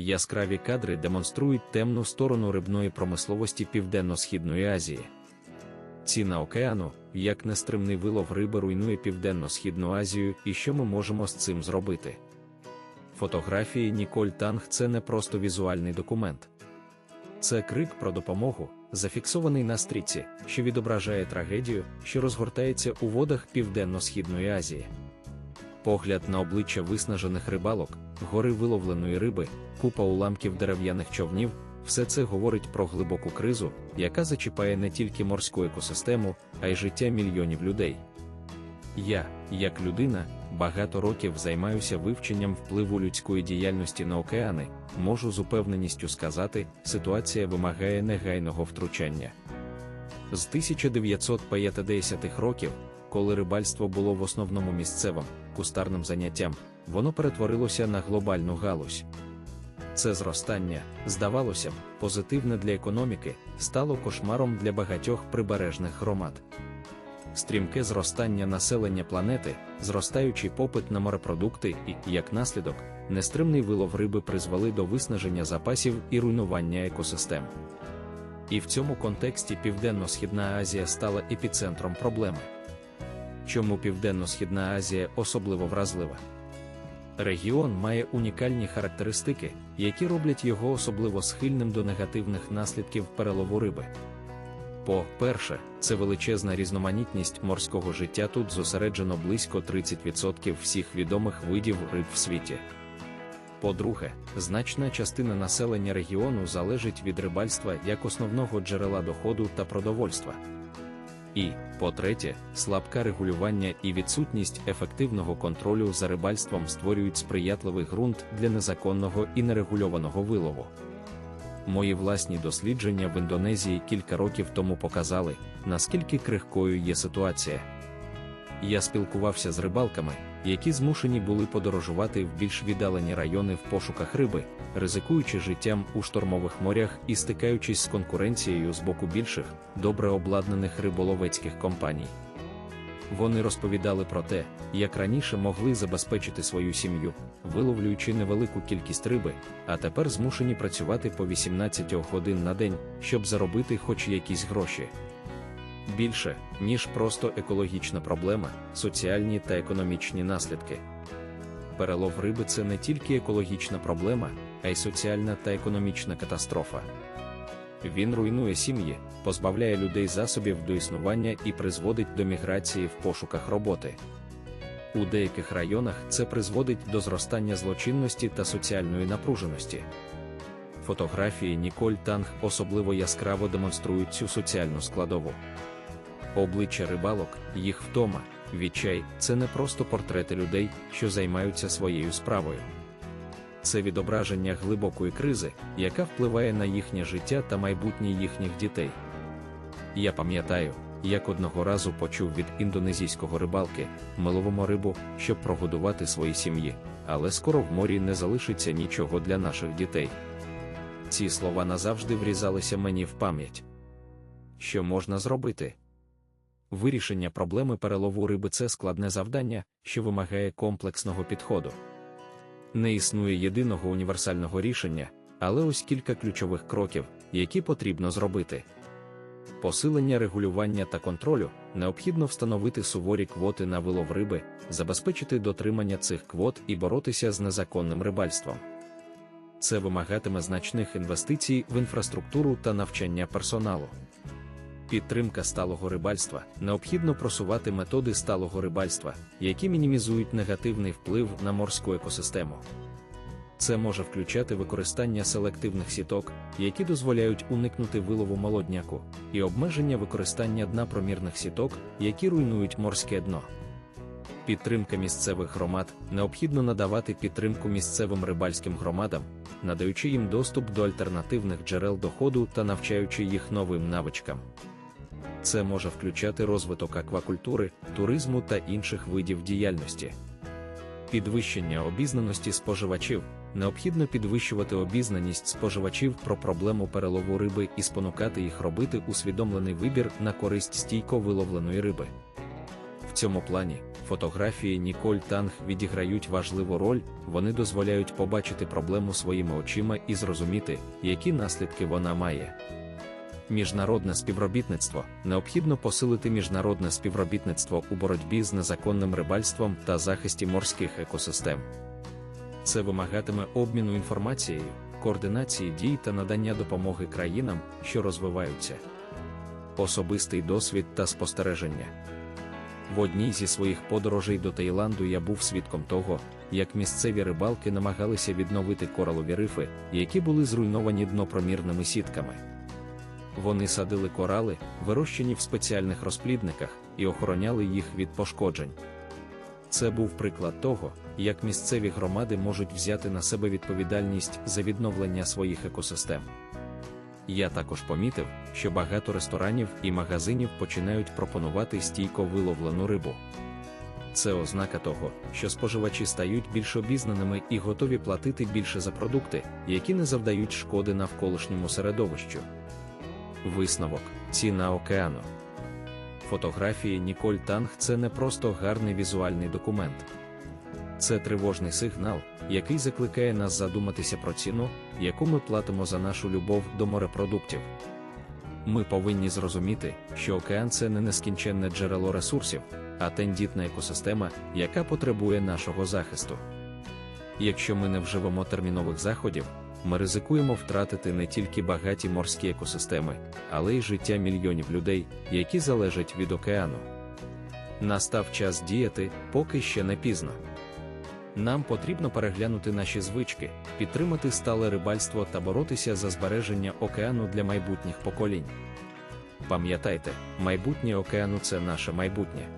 Яскраві кадри демонструють темну сторону рибної промисловості Південно-Східної Азії. Ціна океану, як нестримний вилов риби руйнує Південно-Східну Азію і що ми можемо з цим зробити. Фотографії Ніколь Танг це не просто візуальний документ. Це крик про допомогу, зафіксований на стрічці, що відображає трагедію, що розгортається у водах Південно-Східної Азії. Погляд на обличчя виснажених рибалок, гори виловленої риби, купа уламків дерев'яних човнів все це говорить про глибоку кризу, яка зачіпає не тільки морську екосистему, а й життя мільйонів людей. Я, як людина, багато років займаюся вивченням впливу людської діяльності на океани, можу з упевненістю сказати, ситуація вимагає негайного втручання. З 1950-х років, коли рибальство було в основному місцевим, кустарним заняттям, воно перетворилося на глобальну галузь. Це зростання, здавалося б, позитивне для економіки, стало кошмаром для багатьох прибережних громад. Стрімке зростання населення планети, зростаючий попит на морепродукти і, як наслідок, нестримний вилов риби призвели до виснаження запасів і руйнування екосистем. І в цьому контексті Південно-Східна Азія стала епіцентром проблеми. Чому Південно-Східна Азія особливо вразлива? Регіон має унікальні характеристики, які роблять його особливо схильним до негативних наслідків перелову риби. По-перше, це величезна різноманітність морського життя тут зосереджено близько 30% всіх відомих видів риб в світі. По-друге, значна частина населення регіону залежить від рибальства як основного джерела доходу та продовольства. І, по-третє, слабке регулювання і відсутність ефективного контролю за рибальством створюють сприятливий ґрунт для незаконного і нерегульованого вилову. Мої власні дослідження в Індонезії кілька років тому показали, наскільки крихкою є ситуація. Я спілкувався з рибалками, які змушені були подорожувати в більш віддалені райони в пошуках риби, ризикуючи життям у штормових морях і стикаючись з конкуренцією з боку більших, добре обладнаних риболовецьких компаній. Вони розповідали про те, як раніше могли забезпечити свою сім'ю, виловлюючи невелику кількість риби, а тепер змушені працювати по 18 годин на день, щоб заробити хоч якісь гроші. Більше, ніж просто екологічна проблема, соціальні та економічні наслідки. Перелов риби це не тільки екологічна проблема, а й соціальна та економічна катастрофа. Він руйнує сім'ї, позбавляє людей засобів до існування і призводить до міграції в пошуках роботи. У деяких районах це призводить до зростання злочинності та соціальної напруженості. Фотографії Ніколь Танг особливо яскраво демонструють цю соціальну складову. Обличчя рибалок, їх втома, відчай це не просто портрети людей, що займаються своєю справою. Це відображення глибокої кризи, яка впливає на їхнє життя та майбутнє їхніх дітей. Я пам'ятаю, як одного разу почув від індонезійського рибалки ми ловимо рибу, щоб прогодувати свої сім'ї, але скоро в морі не залишиться нічого для наших дітей. Ці слова назавжди врізалися мені в пам'ять. Що можна зробити? Вирішення проблеми перелову риби це складне завдання, що вимагає комплексного підходу. Не існує єдиного універсального рішення, але ось кілька ключових кроків, які потрібно зробити. Посилення регулювання та контролю необхідно встановити суворі квоти на вилов риби, забезпечити дотримання цих квот і боротися з незаконним рибальством. Це вимагатиме значних інвестицій в інфраструктуру та навчання персоналу. Підтримка сталого рибальства необхідно просувати методи сталого рибальства, які мінімізують негативний вплив на морську екосистему. Це може включати використання селективних сіток, які дозволяють уникнути вилову молодняку, і обмеження використання дна промірних сіток, які руйнують морське дно. Підтримка місцевих громад необхідно надавати підтримку місцевим рибальським громадам, надаючи їм доступ до альтернативних джерел доходу та навчаючи їх новим навичкам. Це може включати розвиток аквакультури, туризму та інших видів діяльності. Підвищення обізнаності споживачів необхідно підвищувати обізнаність споживачів про проблему перелову риби і спонукати їх робити усвідомлений вибір на користь стійко виловленої риби. В цьому плані фотографії Ніколь Танг відіграють важливу роль, вони дозволяють побачити проблему своїми очима і зрозуміти, які наслідки вона має. Міжнародне співробітництво необхідно посилити міжнародне співробітництво у боротьбі з незаконним рибальством та захисті морських екосистем. Це вимагатиме обміну інформацією, координації дій та надання допомоги країнам, що розвиваються, особистий досвід та спостереження. В одній зі своїх подорожей до Таїланду я був свідком того, як місцеві рибалки намагалися відновити коралові рифи, які були зруйновані днопромірними сітками. Вони садили корали, вирощені в спеціальних розплідниках, і охороняли їх від пошкоджень. Це був приклад того, як місцеві громади можуть взяти на себе відповідальність за відновлення своїх екосистем. Я також помітив, що багато ресторанів і магазинів починають пропонувати стійко виловлену рибу. Це ознака того, що споживачі стають більш обізнаними і готові платити більше за продукти, які не завдають шкоди навколишньому середовищу. Висновок ціна океану. Фотографії Ніколь Танг це не просто гарний візуальний документ. Це тривожний сигнал, який закликає нас задуматися про ціну, яку ми платимо за нашу любов до морепродуктів. Ми повинні зрозуміти, що океан це не нескінченне джерело ресурсів, а тендітна екосистема, яка потребує нашого захисту. Якщо ми не вживемо термінових заходів, ми ризикуємо втратити не тільки багаті морські екосистеми, але й життя мільйонів людей, які залежать від океану. Настав час діяти, поки ще не пізно. Нам потрібно переглянути наші звички, підтримати стале рибальство та боротися за збереження океану для майбутніх поколінь. Пам'ятайте, майбутнє океану це наше майбутнє.